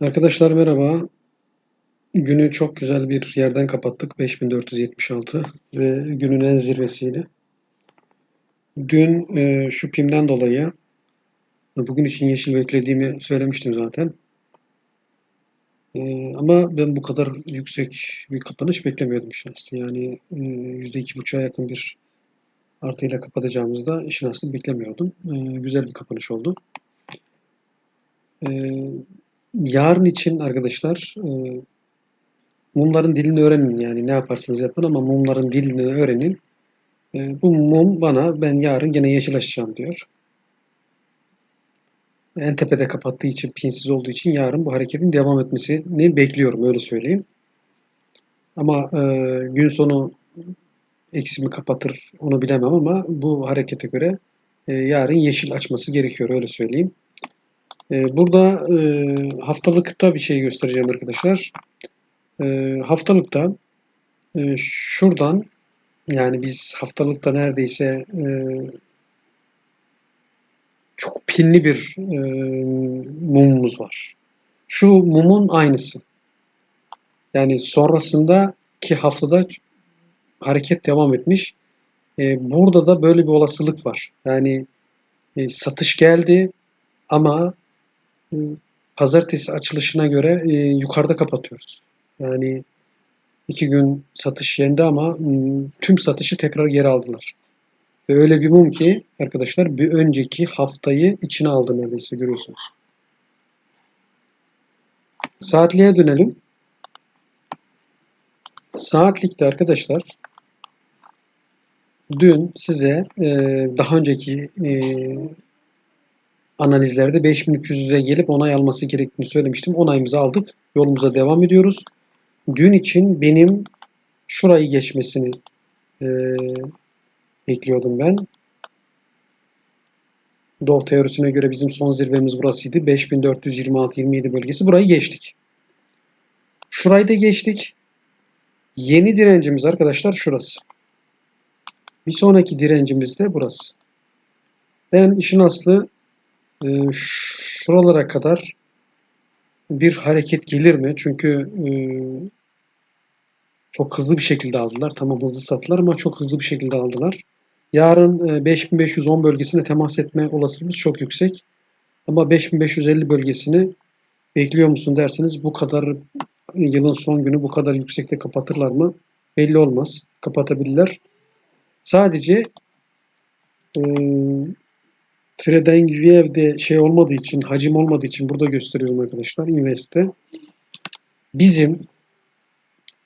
Arkadaşlar merhaba. Günü çok güzel bir yerden kapattık. 5476 ve günün en zirvesiyle. Dün e, şu pimden dolayı bugün için yeşil beklediğimi söylemiştim zaten. E, ama ben bu kadar yüksek bir kapanış beklemiyordum aslı. Yani e, %2,5'a yakın bir artıyla kapatacağımızı da işin aslı beklemiyordum. E, güzel bir kapanış oldu. E, yarın için arkadaşlar e, mumların dilini öğrenin yani ne yaparsanız yapın ama mumların dilini öğrenin. E, bu mum bana ben yarın gene yeşil açacağım diyor. En tepede kapattığı için pinsiz olduğu için yarın bu hareketin devam etmesini bekliyorum öyle söyleyeyim. Ama e, gün sonu eksi mi kapatır onu bilemem ama bu harekete göre e, yarın yeşil açması gerekiyor öyle söyleyeyim. E, burada e, haftalıkta bir şey göstereceğim arkadaşlar. E, haftalıkta e, şuradan yani biz haftalıkta neredeyse e, çok pinli bir mumumuz var. Şu mumun aynısı. Yani sonrasındaki haftada hareket devam etmiş. Burada da böyle bir olasılık var. Yani satış geldi ama pazartesi açılışına göre e, yukarıda kapatıyoruz. Yani iki gün satış yendi ama tüm satışı tekrar geri aldılar. Ve öyle bir mum ki arkadaşlar bir önceki haftayı içine aldı neredeyse görüyorsunuz. Saatliğe dönelim. Saatlikte arkadaşlar dün size e, daha önceki e, analizlerde 5300'e gelip onay alması gerektiğini söylemiştim. Onayımızı aldık. Yolumuza devam ediyoruz. Dün için benim şurayı geçmesini e, bekliyordum ben. Dov teorisine göre bizim son zirvemiz burasıydı. 5426-27 bölgesi. Burayı geçtik. Şurayı da geçtik. Yeni direncimiz arkadaşlar şurası. Bir sonraki direncimiz de burası. Ben işin aslı şuralara kadar bir hareket gelir mi? Çünkü e, çok hızlı bir şekilde aldılar. Tamam hızlı sattılar ama çok hızlı bir şekilde aldılar. Yarın 5510 e, bölgesine temas etme olasılığımız çok yüksek. Ama 5550 bölgesini bekliyor musun derseniz bu kadar yılın son günü bu kadar yüksekte kapatırlar mı? Belli olmaz. Kapatabilirler. Sadece e, Tredengiev'de şey olmadığı için, hacim olmadığı için burada gösteriyorum arkadaşlar. Invest'te. Bizim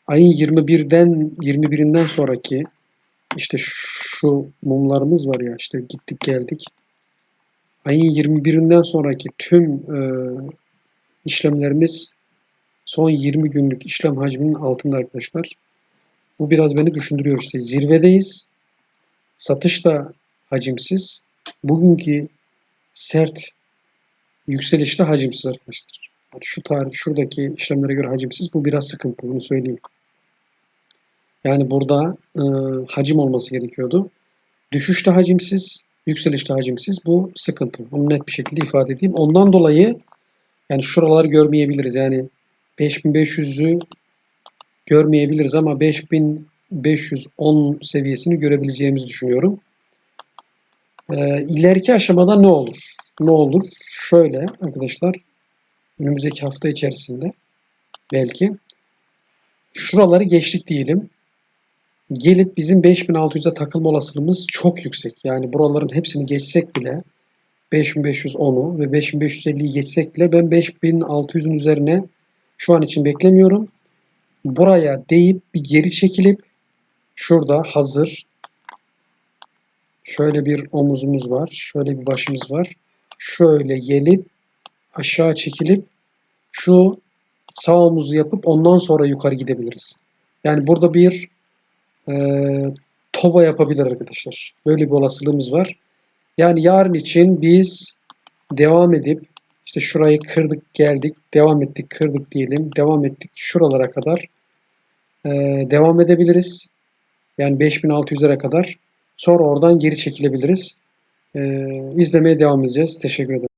ayın 21'den 21'inden sonraki işte şu mumlarımız var ya işte gittik geldik. Ayın 21'inden sonraki tüm e, işlemlerimiz son 20 günlük işlem hacminin altında arkadaşlar. Bu biraz beni düşündürüyor işte. Zirvedeyiz. Satış da hacimsiz. Bugünkü sert yükselişte hacimsiz arkadaşlar. Şu tarih, şuradaki işlemlere göre hacimsiz. Bu biraz sıkıntı. Bunu söyleyeyim. Yani burada e, hacim olması gerekiyordu. Düşüşte hacimsiz, yükselişte hacimsiz. Bu sıkıntı. Onu net bir şekilde ifade edeyim. Ondan dolayı yani şuraları görmeyebiliriz. Yani 5500'ü görmeyebiliriz ama 5510 seviyesini görebileceğimizi düşünüyorum. Ee, ileriki aşamada ne olur? Ne olur? Şöyle arkadaşlar önümüzdeki hafta içerisinde belki şuraları geçtik diyelim gelip bizim 5600'e takılma olasılığımız çok yüksek. Yani buraların hepsini geçsek bile 5510'u ve 5550'yi geçsek bile ben 5600'ün üzerine şu an için beklemiyorum. Buraya deyip bir geri çekilip şurada hazır şöyle bir omuzumuz var. Şöyle bir başımız var. Şöyle gelip aşağı çekilip şu sağ omuzu yapıp ondan sonra yukarı gidebiliriz. Yani burada bir e, TOBA yapabilir arkadaşlar. Böyle bir olasılığımız var. Yani yarın için biz devam edip işte şurayı kırdık geldik, devam ettik kırdık diyelim, devam ettik şuralara kadar e, devam edebiliriz. Yani 5600'lere kadar. Sonra oradan geri çekilebiliriz. E, izlemeye devam edeceğiz. Teşekkür ederim.